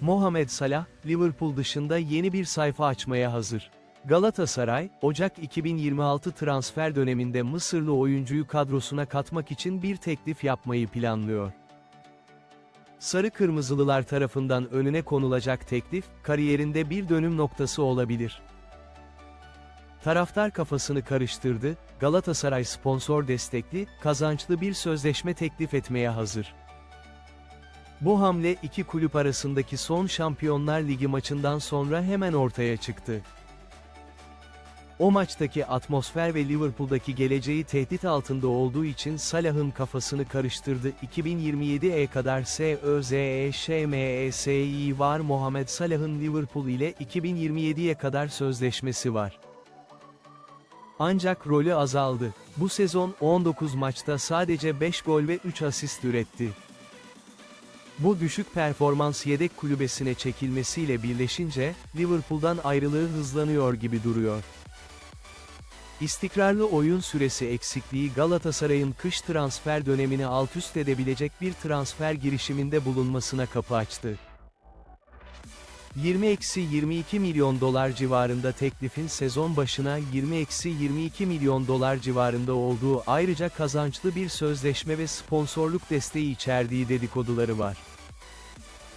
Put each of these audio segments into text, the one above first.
Mohamed Salah, Liverpool dışında yeni bir sayfa açmaya hazır. Galatasaray, Ocak 2026 transfer döneminde Mısırlı oyuncuyu kadrosuna katmak için bir teklif yapmayı planlıyor. Sarı Kırmızılılar tarafından önüne konulacak teklif, kariyerinde bir dönüm noktası olabilir. Taraftar kafasını karıştırdı, Galatasaray sponsor destekli, kazançlı bir sözleşme teklif etmeye hazır. Bu hamle iki kulüp arasındaki son Şampiyonlar Ligi maçından sonra hemen ortaya çıktı. O maçtaki atmosfer ve Liverpool'daki geleceği tehdit altında olduğu için Salah'ın kafasını karıştırdı. 2027'e kadar SÖZEŞMESİ var Mohamed Salah'ın Liverpool ile 2027'ye kadar sözleşmesi var. Ancak rolü azaldı. Bu sezon 19 maçta sadece 5 gol ve 3 asist üretti. Bu düşük performans yedek kulübesine çekilmesiyle birleşince, Liverpool'dan ayrılığı hızlanıyor gibi duruyor. İstikrarlı oyun süresi eksikliği Galatasaray'ın kış transfer dönemini altüst edebilecek bir transfer girişiminde bulunmasına kapı açtı. 20-22 milyon dolar civarında teklifin sezon başına 20-22 milyon dolar civarında olduğu ayrıca kazançlı bir sözleşme ve sponsorluk desteği içerdiği dedikoduları var.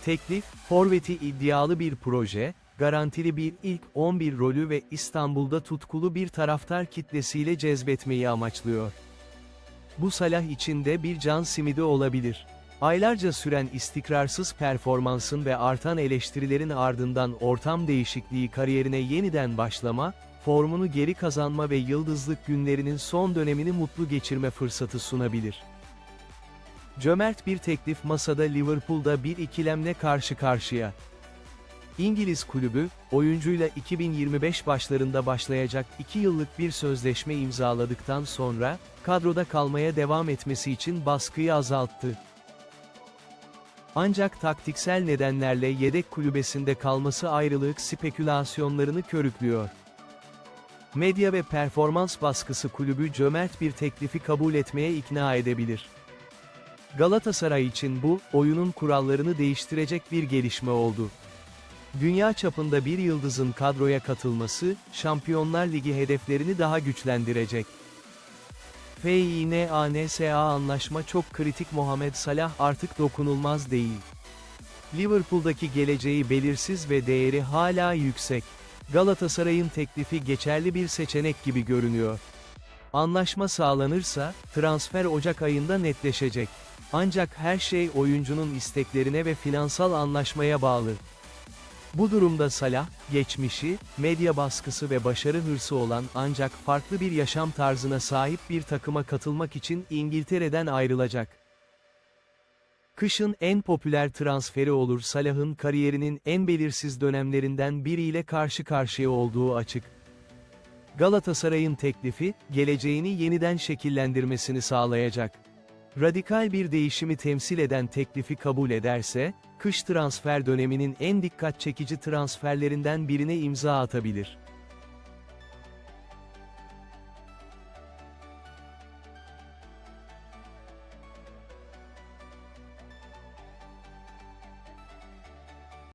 Teklif, Forvet'i iddialı bir proje, garantili bir ilk 11 rolü ve İstanbul'da tutkulu bir taraftar kitlesiyle cezbetmeyi amaçlıyor. Bu Salah için de bir can simidi olabilir. Aylarca süren istikrarsız performansın ve artan eleştirilerin ardından ortam değişikliği kariyerine yeniden başlama, formunu geri kazanma ve yıldızlık günlerinin son dönemini mutlu geçirme fırsatı sunabilir. Cömert bir teklif masada Liverpool'da bir ikilemle karşı karşıya. İngiliz kulübü, oyuncuyla 2025 başlarında başlayacak 2 yıllık bir sözleşme imzaladıktan sonra, kadroda kalmaya devam etmesi için baskıyı azalttı. Ancak taktiksel nedenlerle yedek kulübesinde kalması ayrılık spekülasyonlarını körüklüyor. Medya ve performans baskısı kulübü cömert bir teklifi kabul etmeye ikna edebilir. Galatasaray için bu, oyunun kurallarını değiştirecek bir gelişme oldu. Dünya çapında bir yıldızın kadroya katılması, Şampiyonlar Ligi hedeflerini daha güçlendirecek. FINANSA anlaşma çok kritik Mohamed Salah artık dokunulmaz değil. Liverpool'daki geleceği belirsiz ve değeri hala yüksek. Galatasaray'ın teklifi geçerli bir seçenek gibi görünüyor. Anlaşma sağlanırsa, transfer Ocak ayında netleşecek. Ancak her şey oyuncunun isteklerine ve finansal anlaşmaya bağlı. Bu durumda Salah, geçmişi, medya baskısı ve başarı hırsı olan ancak farklı bir yaşam tarzına sahip bir takıma katılmak için İngiltere'den ayrılacak. Kışın en popüler transferi olur Salah'ın kariyerinin en belirsiz dönemlerinden biriyle karşı karşıya olduğu açık. Galatasaray'ın teklifi, geleceğini yeniden şekillendirmesini sağlayacak. Radikal bir değişimi temsil eden teklifi kabul ederse, kış transfer döneminin en dikkat çekici transferlerinden birine imza atabilir.